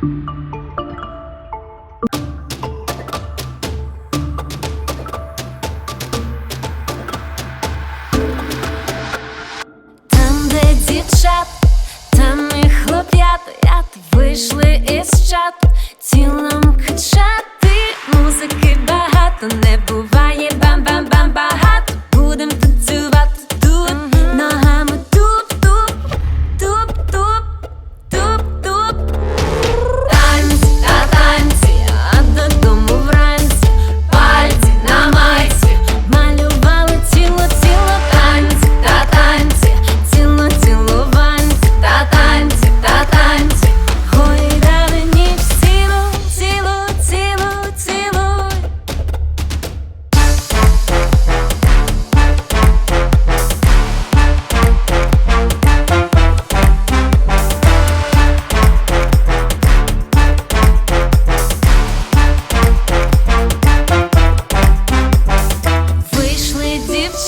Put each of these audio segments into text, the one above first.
Там, де дівчат, там і хлоп'ят, вийшли із чату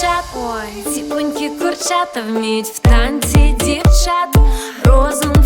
дівчат, Ой. ціпонькі курчата вміють в танці дівчат, розум.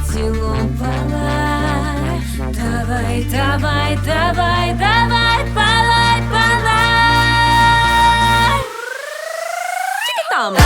поцілувала. Давай, давай, давай, давай, палай, палай. Чики там.